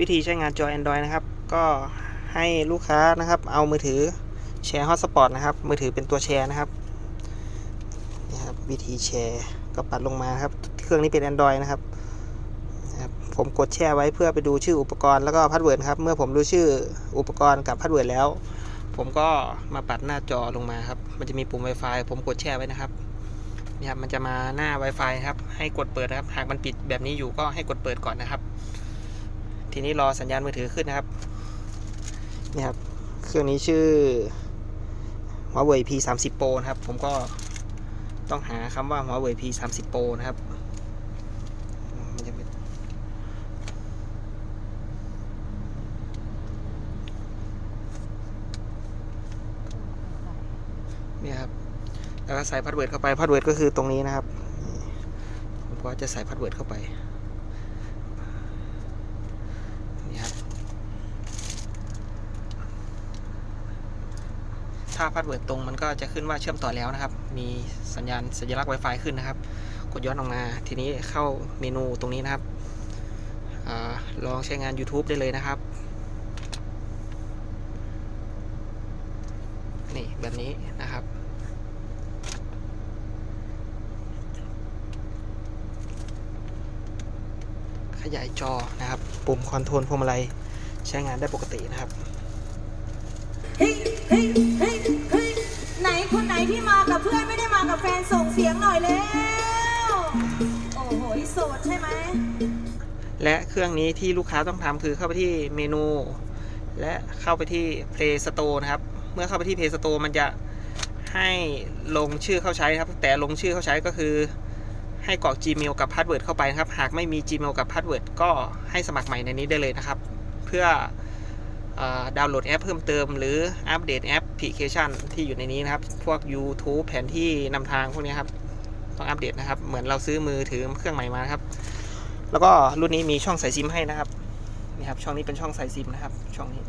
วิธีใช้งานจอ Android นะครับ ก็ให้ลูกค้านะครับ เอามือถือแชร์ฮอตสปอตนะครับ มือถือเป็นตัวแชร์นะครับนี่ครับ วิธีแชร์ก็ปัดลงมาครับ เครื่องนี้เป็น Android นะครับผมกดแช่ไว้เพื่อไปดูชื่ออุปกรณ์แล้วก็พาสเวิร์ดครับ เมื่อผมรู้ชื่ออุปกรณ์กับพาสเวิร์ดแล้ว ผมก็มาปัดหน้าจอลงมาครับ มันจะมีปุ่ม Wi-Fi ผมกดแช่ไว้นะครับนี่ครับมันจะมาหน้า Wi-Fi ครับ ให้กดเปิดนะครับ หากมันปิดแบบนี้อยู่ก็ให้กดเปิดก่อนนะครับ ทีนี้รอสัญญาณมือถือขึ้นนะครับนี่ครับเครื่องนี้ชื่อ Huawei P 3 0 Pro นะครับ ผมก็ต้องหาคำว่า Huawei P 3 0 Pro นะครับนี่ครับ แล้วก็ใส่พาสเวิร์ดเข้าไปพาสเวิร์ดก็คือตรงนี้นะครับ ผมก็จะใส่พาสเวิร์ดเข้าไป นี่ครับ ถ้าพาสเวิร์ดตรงมันก็จะขึ้นว่าเชื่อมต่อแล้วนะครับ มีสัญญาณสัญลักษณ์ Wi-Fi ขึ้นนะครับ กดย้อนออกมา ทีนี้เข้าเมนูตรงนี้นะครับอลองใช้งาน YouTube ได้เลยนะครับ นี่แบบนี้นะครับ ขยายจอนะครับ ปุ่มคอนโทรลพวงมาลัยใช้งานได้ปกตินะครับเฮ้ ที่มากับเพื่อนไม่ได้มากับแฟนส่งเสียงหน่อยแล้ว โอ้โหโสดใช่ไหม และเครื่องนี้ที่ลูกค้าต้องทำคือเข้าไปที่เมนู และเข้าไปที่ Play Store นะครับ เมื่อเข้าไปที่ Play Store มันจะให้ลงชื่อเข้าใช้ครับ แต่ลงชื่อเข้าใช้ก็คือ ให้กรอก Gmail กับ Password เข้าไปนะครับ หากไม่มี Gmail กับ Password ก็ให้สมัครใหม่ในนี้ได้เลยนะครับ เพื่อ ดาวน์โหลดแอปเพิ่มเติม หรืออัปเดตแอปพลิเคชันที่อยู่ในนี้นะครับ พวก YouTube แผนที่นำทางพวกนี้ครับ ต้องอัปเดตนะครับ เหมือนเราซื้อมือถือเครื่องใหม่มาครับ แล้วก็รุ่นนี้มีช่องใส่ซิมให้นะครับ นี่ครับ ช่องนี้เป็นช่องใส่ซิมนะครับ ช่องนี้